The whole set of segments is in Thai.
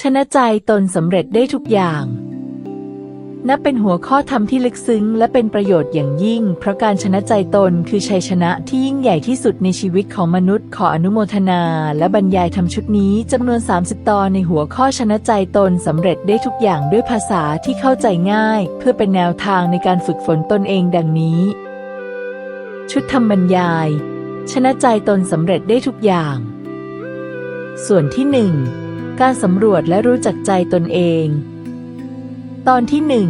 ชนะใจตนสำเร็จได้ทุกอย่าง นับเป็นหัวข้อธรรมที่ลึกซึ้ง และเป็นประโยชน์อย่างยิ่ง เพราะการชนะใจตนคือชัยชนะที่ยิ่งใหญ่ที่สุดในชีวิตของมนุษย์ขออนุโมทนา และบรรยายธรรมชุดนี้จำนวน 30 ตอนในหัวข้อชนะใจตนสำเร็จได้ทุกอย่างด้วยภาษาที่เข้าใจง่าย เพื่อเป็นแนวทางในการฝึกฝนตนเองดังนี้ ชุดธรรมบรรยาย ชนะใจตนสำเร็จได้ทุกอย่าง ส่วนที่หนึ่ง การสำรวจและรู้จักใจตนเอง ตอนที่หนึ่ง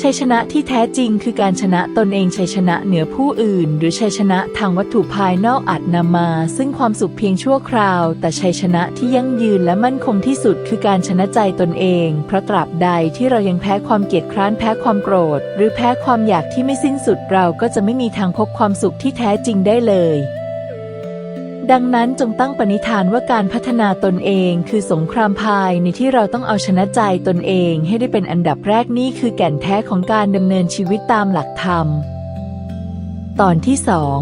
ชัยชนะที่แท้จริงคือการชนะตนเองชัยชนะเหนือผู้อื่น หรือชัยชนะทางวัตถุภายนอกอาจนำมา ซึ่งความสุขเพียงชั่วคราว แต่ชัยชนะที่ยั่งยืนและมั่นคงที่สุดคือการชนะใจตนเอง เพราะตราบใดที่เรายังแพ้ความเกลียดคร้านแพ้ความโกรธ หรือแพ้ความอยากที่ไม่สิ้นสุดเราก็จะไม่มีทางพบความสุขที่แท้จริงได้เลย ดังนั้นจงตั้งปณิธานว่าการพัฒนาตนเองคือสงครามภายในที่เราต้องเอาชนะใจตนเองให้ได้เป็นอันดับแรกนี่คือแก่นแท้ของการดำเนินชีวิตตามหลักธรรม ตอนที่สอง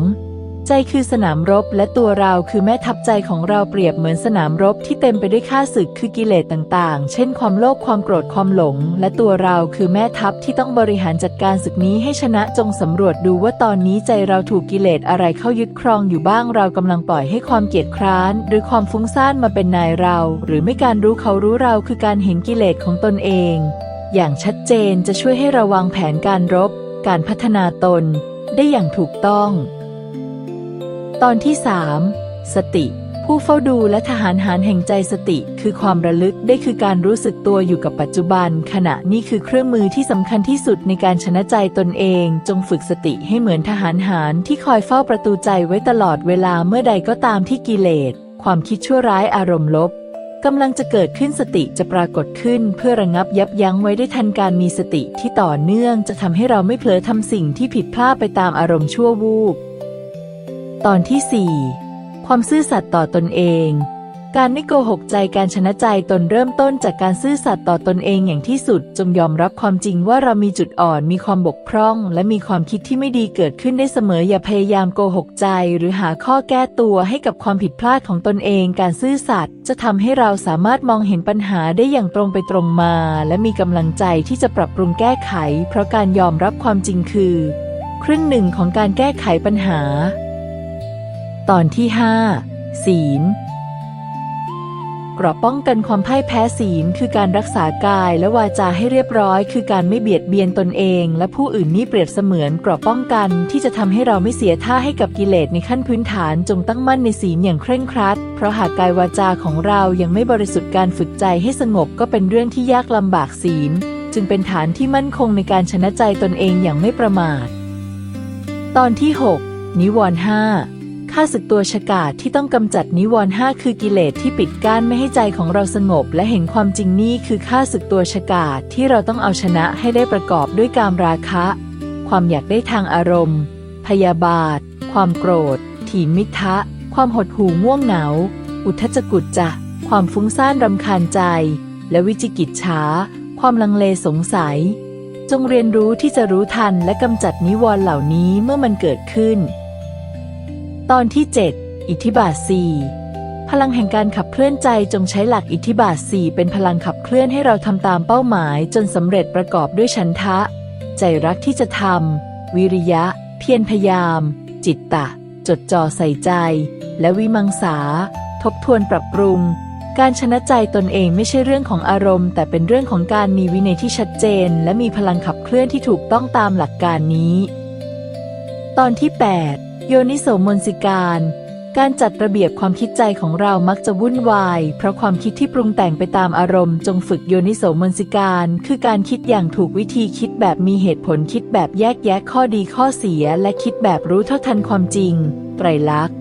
ใจคือสนามรบและตัวเราคือแม่ทัพใจของเราเปรียบเหมือนสนามรบที่เต็มไปด้วยข้าศึกคือกิเลสต่างๆ เช่นความโลภความโกรธความหลง และตัวเราคือแม่ทัพที่ต้องบริหารจัดการศึกนี้ให้ชนะจงสำรวจดูว่าตอนนี้ใจเราถูกกิเลสอะไรเข้ายึดครองอยู่บ้างเรากำลังปล่อยให้ความเกียดคร้าน หรือความฟุ้งซ่านมาเป็นนายเรา หรือไม่การรู้เขารู้เราคือการเห็นกิเลสของตนเอง อย่างชัดเจนจะช่วยให้เราวางแผนการรบ การพัฒนาตน ได้อย่างถูกต้อง ตอนที่ 3 สติ ผู้เฝ้าดูและทหารหารแห่งใจสติ คือความระลึกได้คือการรู้สึกตัวอยู่กับปัจจุบัน ขณะนี้คือเครื่องมือที่สำคัญที่สุดในการชนะใจตนเอง จงฝึกสติให้เหมือนทหารหารที่คอยเฝ้าประตูใจไว้ตลอดเวลาเมื่อใดก็ตามที่กิเลส ความคิดชั่วร้ายอารมณ์ลบกำลังจะเกิดขึ้นสติจะปรากฏขึ้น เพื่อระงับยับยั้งไว้ได้ทันการมีสติที่ต่อเนื่องจะทำให้เราไม่เผลอทำสิ่งที่ผิดพลาดไปตามอารมณ์ชั่ววูบ ตอนที่ 4 ความซื่อสัตย์ต่อตนเอง การไม่โกหกใจการชนะใจตนเริ่มต้นจากการซื่อสัตย์ต่อตนเองอย่างที่สุด จงยอมรับความจริงว่าเรามีจุดอ่อนมีความบกพร่อง และมีความคิดที่ไม่ดีเกิดขึ้นได้เสมอ อย่าพยายามโกหกใจ หรือหาข้อแก้ตัวให้กับความผิดพลาดของตนเอง การซื่อสัตย์จะทำให้เราสามารถมองเห็นปัญหาได้อย่างตรงไปตรงมา และมีกำลังใจที่จะปรับปรุงแก้ไข เพราะการยอมรับความจริงคือ ครึ่งหนึ่งของการแก้ไขปัญหา ตอนที่ 5 ศีลกราะป้องกันความพ่ายแพ้ศีลคือการรักษากายและวาจาให้เรียบร้อย คือการไม่เบียดเบียนตนเอง และผู้อื่นนี่เปรียบเสมือนกราะป้องกันที่จะทำให้เราไม่เสียท่าให้กับกิเลสในขั้นพื้นฐานจงตั้งมั่นในศีลอย่างเคร่งครัด เพราะหากกายวาจาของเรายังไม่บริสุทธิ์การฝึกใจให้สงบก็เป็นเรื่องที่ยากลำบากศีล จึงเป็นฐานที่มั่นคงในการชนะใจตนเองอย่างไม่ประมาท ตอนที่ 6 นิวรณ์ห้า ข้าศึกตัวฉกาจที่ต้องกำจัดนิวรณ์ห้าคือกิเลสที่ปิดกั้นไม่ให้ใจของเราสงบ และเห็นความจริงนี่คือข้าศึกตัวฉกาจที่เราต้องเอาชนะให้ได้ประกอบด้วยกามราคะ ความอยากได้ทางอารมณ์ พยาบาท ความโกรธ ถีมิทะ ความหดหู่ง่วงเหงา อุทธจกุจจะ ความฟุ้งซ่านรำคาญใจ และวิจิกิจฉาความลังเลสงสัย จงเรียนรู้ที่จะรู้ทันและกำจัดนิวรณ์เหล่านี้เมื่อมันเกิดขึ้น ตอนที่ 7 อิทธิบาท 4 พลังแห่งการขับเคลื่อนใจจงใช้หลักอิทธิบาท 4 เป็นพลังขับเคลื่อนให้เราทำตามเป้าหมายจนสำเร็จประกอบด้วยฉันทะ ใจรักที่จะทำวิริยะ เพียรพยายาม จิตตะ จดจ่อใส่ใจ และวิมังสา ทบทวนปรับปรุง การชนะใจตนเองไม่ใช่เรื่องของอารมณ์ แต่เป็นเรื่องของการมีวินัยที่ชัดเจน และมีพลังขับเคลื่อนที่ถูกต้องตามหลักการนี้ ตอนที่ 8 โยนิโสมนสิการ การจัดระเบียบความคิดใจของเรามักจะวุ่นวาย เพราะความคิดที่ปรุงแต่งไปตามอารมณ์จงฝึกโยนิโสมนสิการ คือการคิดอย่างถูกวิธีคิดแบบมีเหตุผลคิดแบบแยกแยะข้อดีข้อเสีย และคิดแบบรู้เท่าทันความจริง ไตรลักษณ์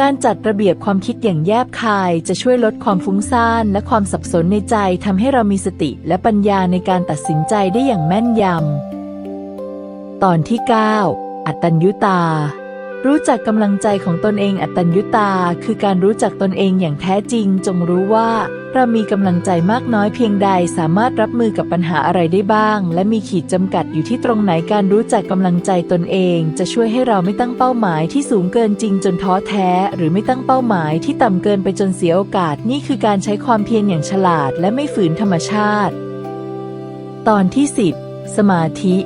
การจัดระเบียบความคิดอย่างแยบคายจะช่วยลดความฟุ้งซ่านและความสับสนในใจทำให้เรามีสติและปัญญาในการตัดสินใจได้อย่างแม่นยำ ตอนที่ 9 อัตตัญญุตา รู้จักกำลังใจของตนเองอัตตัญญุตา คือการรู้จักตนเองอย่างแท้จริง จงรู้ว่า เรามีกำลังใจมากน้อยเพียงใดสามารถรับมือกับปัญหาอะไรได้บ้าง และมีขีดจำกัดอยู่ที่ตรงไหนการรู้จักกำลังใจตนเอง จะช่วยให้เราไม่ตั้งเป้าหมายที่สูงเกินจริงจนท้อแท้ หรือไม่ตั้งเป้าหมายที่ต่ำเกินไปจนเสียโอกาส นี่คือการใช้ความเพียรอย่างฉลาด และไม่ฝืนธรรมชาติ ตอนที่ 10 สมาธิ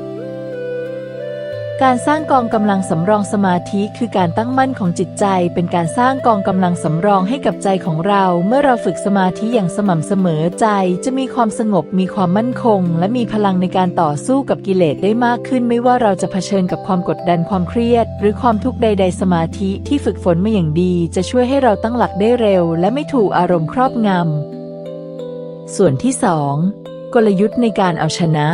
การสร้างกองกำลังสำรองสมาธิคือการตั้งมั่นของจิตใจ เป็นการสร้างกองกำลังสำรองให้กับใจของเรา เมื่อเราฝึกสมาธิอย่างสม่ำเสมอใจ จะมีความสงบมีความมั่นคง และมีพลังในการต่อสู้กับกิเลสได้มากขึ้น ไม่ว่าเราจะเผชิญกับความกดดันความเครียด หรือความทุกข์ใด ๆ สมาธิที่ฝึกฝนมาอย่างดี จะช่วยให้เราตั้งหลักได้เร็ว และไม่ถูกอารมณ์ครอบงำส่วนที่สองกลยุทธ์ในการเอาชนะ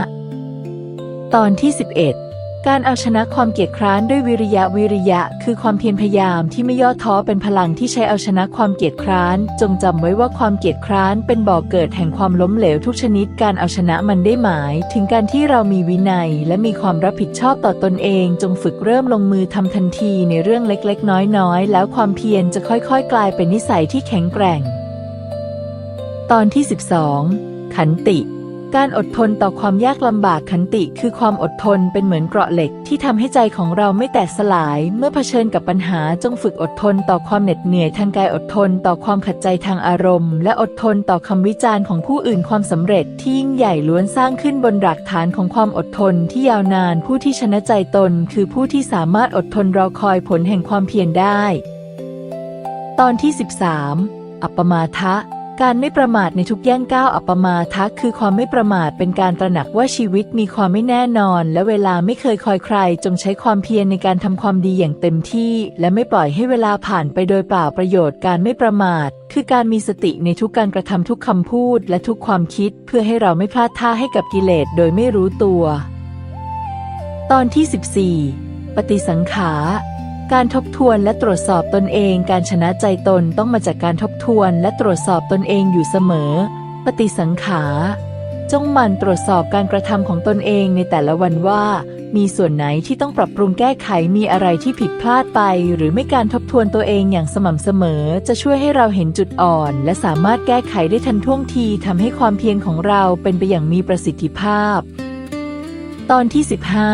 ตอนที่ 11 การเอาชนะความเกียจคร้านด้วยวิริยะวิริยะ คือความเพียรพยายามที่ไม่ย่อท้อเป็นพลังที่ใช้เอาชนะความเกียจคร้าน จงจำไว้ว่าความเกียจคร้านเป็นบ่อกเกิดแห่งความล้มเหลวทุกชนิด การเอาชนะมันได้หมาย ถึงการที่เรามีวินัย และมีความรับผิดชอบต่อตนเอง จงฝึกเริ่มลงมือทำทันทีในเรื่องเล็กๆ น้อยๆ แล้วความเพียรจะค่อยๆ กลายเป็นนิสัยที่แข็งแกร่ง ตอนที่ 12 ขันติ การอดทนต่อความยากลำบากขันติคือความอดทนเป็นเหมือนเกราะเหล็กที่ทำให้ใจของเราไม่แตกสลาย เมื่อเผชิญกับปัญหาจงฝึกอดทนต่อความเหน็ดเหนื่อยทางกายอดทนต่อความขัดใจทางอารมณ์ และอดทนต่อคำวิจารณ์ของผู้อื่นความสำเร็จที่ยิ่งใหญ่ล้วนสร้างขึ้นบนรากฐานของความอดทนที่ยาวนานผู้ที่ชนะใจตน คือผู้ที่สามารถอดทนรอคอยผลแห่งความเพียรได้ ตอนที่ 13 อัปปมาทะ การไม่ประมาทในทุกแย่งก้าวอัปมาทะคือความไม่ประมาทเป็นการตระหนักว่าชีวิตมีความไม่แน่นอน และเวลาไม่เคยคอยใคร จงใช้ความเพียรในการทำความดีอย่างเต็มที่ และไม่ปล่อยให้เวลาผ่านไปโดยเปล่าประโยชน์การไม่ประมาท คือการมีสติในทุกการกระทำทุกคำพูด และทุกความคิด เพื่อให้เราไม่พลาดท่าให้กับกิเลสโดยไม่รู้ตัว ตอนที่ 14 ปฏิสังขา การทบทวนและตรวจสอบตนเอง การชนะใจตนต้องมาจากการทบทวนและตรวจสอบตนเองอยู่เสมอ ปฏิสังขา จงหมั่นตรวจสอบการกระทำของตนเองในแต่ละวันว่า มีส่วนไหนที่ต้องปรับปรุงแก้ไขมีอะไรที่ผิดพลาดไป หรือไม่การทบทวนตัวเองอย่างสม่ำเสมอ จะช่วยให้เราเห็นจุดอ่อน และสามารถแก้ไขได้ทันท่วงทีทำให้ความเพียรของเราเป็นไปอย่างมีประสิทธิภาพ ตอนที่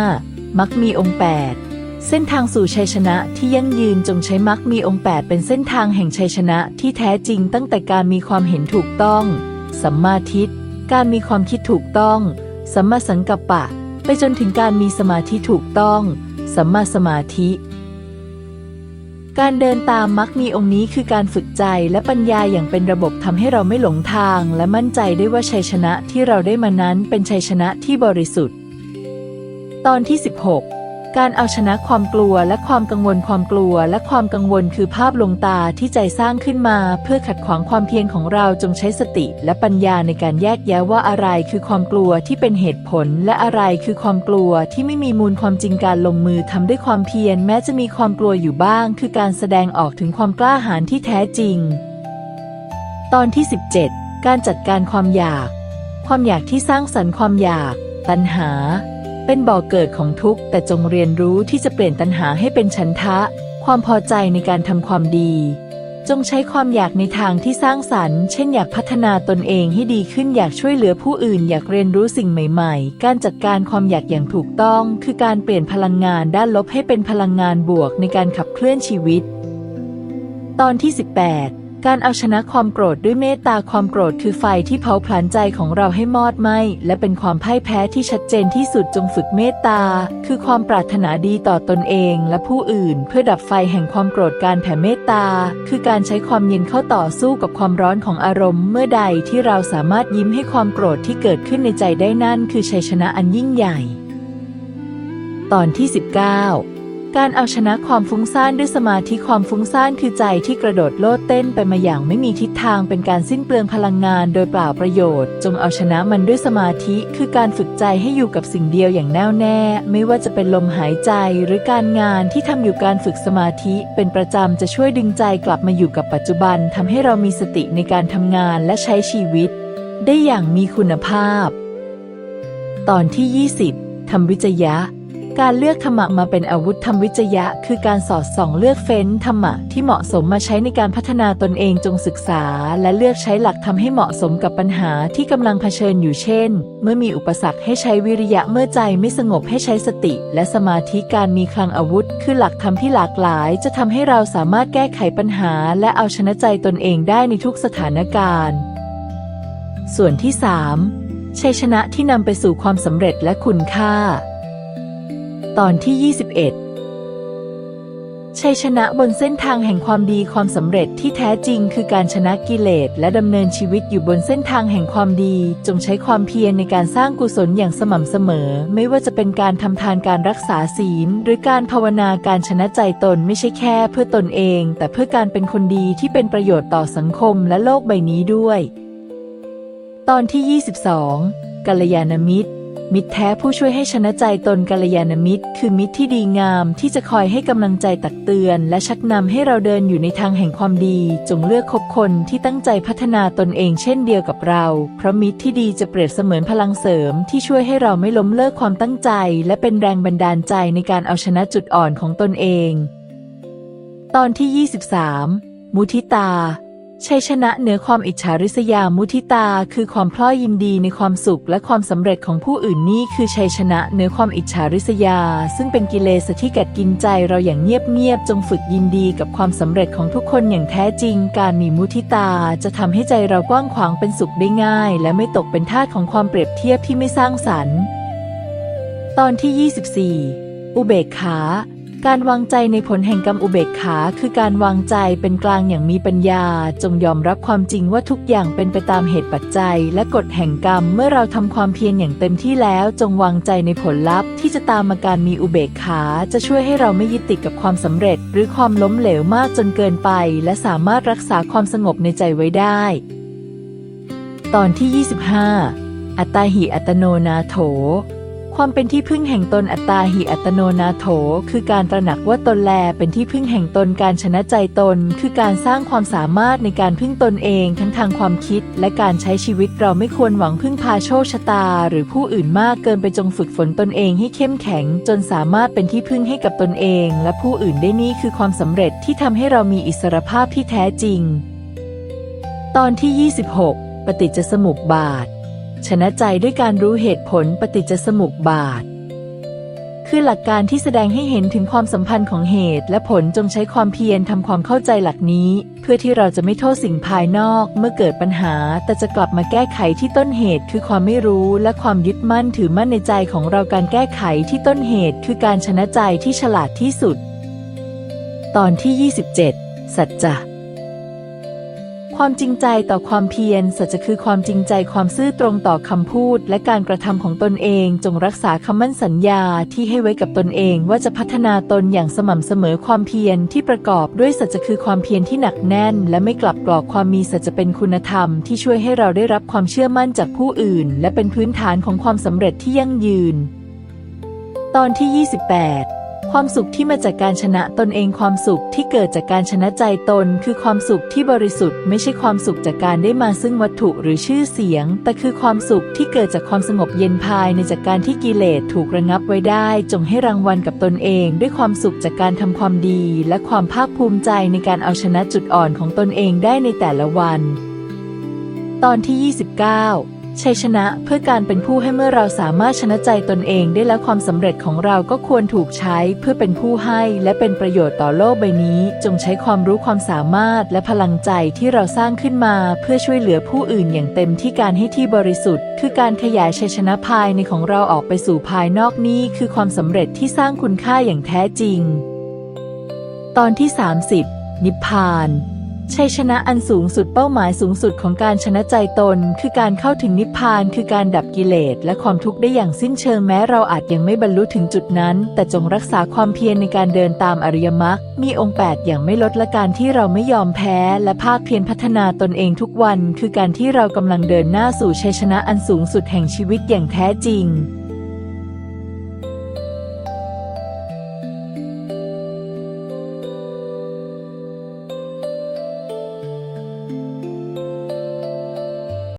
15 มักมีองค์ 8 เส้นทางสู่ชัยชนะที่ยั่งยืนจงใช้มักมีองค์ 8 เป็นเส้นทางแห่งชัยชนะที่แท้จริงตั้งแต่การมีความเห็นถูกต้อง สัมมาทิฏฐิการมีความคิดถูกต้อง สัมมาสังกัปปะ ไปจนถึงการมีสมาธิถูกต้อง สัมมาสมาธิ การเดินตามมักมีองค์นี้คือการฝึกใจและปัญญาอย่างเป็นระบบทำให้เราไม่หลงทาง และมั่นใจได้ว่าชัยชนะที่เราได้มานั้นเป็นชัยชนะที่บริสุทธิ์ ตอนที่ 16 การเอาชนะความกลัวและความกังวลความกลัวและความกังวลคือภาพลวงตาที่ใจสร้างขึ้นมาเพื่อขัดขวางความเพียรของเราจงใช้สติและปัญญาในการแยกแยะว่าอะไรคือความกลัวที่เป็นเหตุผล และอะไรคือความกลัวที่ไม่มีมูลความจริงการลงมือทำด้วยความเพียรแม้จะมีความกลัวอยู่บ้าง คือการแสดงออกถึงความกล้าหาญที่แท้จริง ตอนที่ 17 การจัดการความอยาก ความอยากที่สร้างสรรค์ความอยาก ตัณหา เป็นบ่อกเกิดของทุกข์ แต่จงเรียนรู้ที่จะเปลี่ยนตัณหาให้เป็นฉันทะ ความพอใจในการทำความดี จงใช้ความอยากในทางที่สร้างสรรค์ เช่นอยากพัฒนาตนเองให้ดีขึ้นอยากช่วยเหลือผู้อื่น อยากเรียนรู้สิ่งใหม่ๆ การจัดการความอยากอย่างถูกต้อง คือการเปลี่ยนพลังงานด้านลบให้เป็นพลังงานบวกในการขับเคลื่อนชีวิต ตอนที่ 18 การเอาชนะความโกรธด้วยเมตตาความโกรธคือไฟที่เผาผลาญใจของเราให้มอดไหม้และเป็นความพ่ายแพ้ที่ชัดเจนที่สุดจงฝึกเมตตา คือความปรารถนาดีต่อตนเองและผู้อื่น เพื่อดับไฟแห่งความโกรธการแผ่เมตตา คือการใช้ความเย็นเข้าต่อสู้กับความร้อนของอารมณ์ เมื่อใดที่เราสามารถยิ้มให้ความโกรธที่เกิดขึ้นในใจได้นั่น คือชัยชนะอันยิ่งใหญ่ ตอนที่ 19 การเอาชนะความฟุ้งซ่านด้วยสมาธิความฟุ้งซ่านคือใจที่กระโดดโลดเต้นไปมาอย่างไม่มีทิศทางเป็นการสิ้นเปลืองพลังงานโดยเปล่าประโยชน์ จงเอาชนะมันด้วยสมาธิ คือการฝึกใจให้อยู่กับสิ่งเดียวอย่างแน่วแน่ ไม่ว่าจะเป็นลมหายใจหรือการงานที่ทำอยู่การฝึกสมาธิ เป็นประจำจะช่วยดึงใจกลับมาอยู่กับปัจจุบันทำให้เรามีสติในการทำงานและใช้ชีวิต ได้อย่างมีคุณภาพ ตอนที่ 20ทำวิจยะ การเลือกธรรมะมาเป็นอาวุธทำวิจยะ คือการสอดส่องเลือกเฟ้นธรรมะที่เหมาะสมมาใช้ในการพัฒนาตนเองจงศึกษา และเลือกใช้หลักทำให้เหมาะสมกับปัญหาที่กำลังเผชิญอยู่เช่น เมื่อมีอุปสรรคให้ใช้วิริยะเมื่อใจไม่สงบให้ใช้สติ และสมาธิการมีคลังอาวุธ คือหลักธรรมที่หลากหลาย จะทำให้เราสามารถแก้ไขปัญหา และเอาชนะใจตนเองได้ในทุกสถานการณ์ ส่วนที่ 3 ชัยชนะที่นำไปสู่ความสำเร็จและคุณค่า ตอนที่ 21 ชัยชนะบนเส้นทางแห่งความดีความสำเร็จที่แท้จริงคือการชนะกิเลสและดำเนินชีวิตอยู่บนเส้นทางแห่งความดี จงใช้ความเพียรในการสร้างกุศลอย่างสม่ำเสมอ ไม่ว่าจะเป็นการทำทานการรักษาศีล หรือการภาวนาการชนะใจตนไม่ใช่แค่เพื่อตนเอง แต่เพื่อการเป็นคนดีที่เป็นประโยชน์ต่อสังคมและโลกใบนี้ด้วย ตอนที่ 22กัลยาณมิตร มิตรแท้ผู้ช่วยให้ชนะใจตนกัลยาณมิตร คือมิตรที่ดีงามที่จะคอยให้กำลังใจตักเตือน และชักนำให้เราเดินอยู่ในทางแห่งความดี จงเลือกคบคนที่ตั้งใจพัฒนาตนเองเช่นเดียวกับเรา เพราะมิตรที่ดีจะเปรียบเสมือนพลังเสริม ที่ช่วยให้เราไม่ล้มเลิกความตั้งใจ และเป็นแรงบันดาลใจในการเอาชนะจุดอ่อนของตนเอง ตอนที่ 23 มุทิตา ชัยชนะเหนือความอิจฉาริษยามุทิตา คือความพล่อยยินดีในความสุขและความสำเร็จของผู้อื่นนี่คือชัยชนะเหนือความอิจฉาริษยา ซึ่งเป็นกิเลสที่กัดกินใจเราอย่างเงียบๆจงฝึกยินดีกับความสำเร็จของทุกคนอย่างแท้จริง การมีมุทิตาจะทำให้ใจเรากว้างขวางเป็นสุขได้ง่าย และไม่ตกเป็นทาสของความเปรียบเทียบที่ไม่สร้างสรรค์ ตอนที่ 24 อุเบกขา การวางใจในผลแห่งกรรมอุเบกขาคือการวางใจเป็นกลางอย่างมีปัญญา จงยอมรับความจริงว่าทุกอย่างเป็นไปตามเหตุปัจจัย และกฎแห่งกรรมเมื่อเราทำความเพียรอย่างเต็มที่แล้ว จงวางใจในผลลัพธ์ ที่จะตามมาการมีอุเบกขา จะช่วยให้เราไม่ยึดติดกับความสำเร็จ หรือความล้มเหลวมากจนเกินไป และสามารถรักษาความสงบในใจไว้ได้ ตอนที่ 25 อัตตาหิอัตโนนาโถ ความเป็นที่พึ่งแห่งตนอัตตาหิอัตโนนาโถ คือการตระหนักว่าตนแลเป็นที่พึ่งแห่งตนการชนะใจตน คือการสร้างความสามารถในการพึ่งตนเองทั้งทางความคิด และการใช้ชีวิตเราไม่ควรหวังพึ่งพาโชคชะตา หรือผู้อื่นมากเกินไปจงฝึกฝนตนเองให้เข้มแข็ง จนสามารถเป็นที่พึ่งให้กับตนเอง และผู้อื่นได้นี่คือความสำเร็จที่ทำให้เรามีอิสรภาพที่แท้จริง ตอนที่ 26 ปฏิจจสมุปบาท ชนะใจด้วยการรู้เหตุผลปฏิจจสมุปบาท คือหลักการที่แสดงให้เห็นถึงความสัมพันธ์ของเหตุและผลจงใช้ความเพียรทำความเข้าใจหลักนี้ เพื่อที่เราจะไม่โทษสิ่งภายนอกเมื่อเกิดปัญหา แต่จะกลับมาแก้ไขที่ต้นเหตุ คือความไม่รู้และความยึดมั่นถือมั่นในใจของเราการแก้ไขที่ต้นเหตุ คือการชนะใจที่ฉลาดที่สุด ตอนที่ 27 สัจจะ ความจริงใจต่อความเพียรสัจจะคือความจริงใจความซื่อตรงต่อคำพูด และการกระทำของตนเอง จงรักษาคำมั่นสัญญาที่ให้ไว้กับตนเองว่าจะพัฒนาตนอย่างสม่ำเสมอความเพียรที่ประกอบด้วยสัจจะคือความเพียรที่หนักแน่น และไม่กลับกรอกความมีสัจจะเป็นคุณธรรม ที่ช่วยให้เราได้รับความเชื่อมั่นจากผู้อื่น และเป็นพื้นฐานของความสำเร็จที่ยั่งยืน ตอนที่ 28 ความสุขที่มาจากการชนะตนเองความสุขที่เกิดจากการชนะใจตน คือความสุขที่บริสุทธิ์ไม่ใช่ความสุขจากการได้มาซึ่งวัตถุหรือชื่อเสียง แต่คือความสุขที่เกิดจากความสงบเย็นภายในจากการที่กิเลสถูกระงับไว้ได้ จงให้รางวัลกับตนเอง ด้วยความสุขจากการทำความดี และความภาคภูมิใจในการเอาชนะจุดอ่อนของตนเองได้ในแต่ละวัน ตอนที่ 29 ชัยชนะเพื่อการเป็นผู้ให้เมื่อเราสามารถชนะใจตนเองได้และความสำเร็จของเราก็ควรถูกใช้เพื่อเป็นผู้ให้และเป็นประโยชน์ต่อโลกใบนี้ จงใช้ความรู้ความสามารถและพลังใจที่เราสร้างขึ้นมา เพื่อช่วยเหลือผู้อื่นอย่างเต็มที่การให้ที่บริสุทธิ์ คือการขยายชัยชนะภายในของเราออกไปสู่ภายนอกนี้ คือความสำเร็จที่สร้างคุณค่าอย่างแท้จริง ตอนที่ 30 นิพพาน ชัยชนะอันสูงสุดเป้าหมายสูงสุดของการชนะใจตน คือการเข้าถึงนิพพานคือการดับกิเลสและความทุกข์ได้อย่างสิ้นเชิงแม้เราอาจยังไม่บรรลุถึงจุดนั้น แต่จงรักษาความเพียรในการเดินตามอริยมรรคมีองค์ 8 อย่างไม่ลดละการที่เราไม่ยอมแพ้ และภาคเพียรพัฒนาตนเองทุกวัน คือการที่เรากำลังเดินหน้าสู่ชัยชนะอันสูงสุดแห่งชีวิตอย่างแท้จริง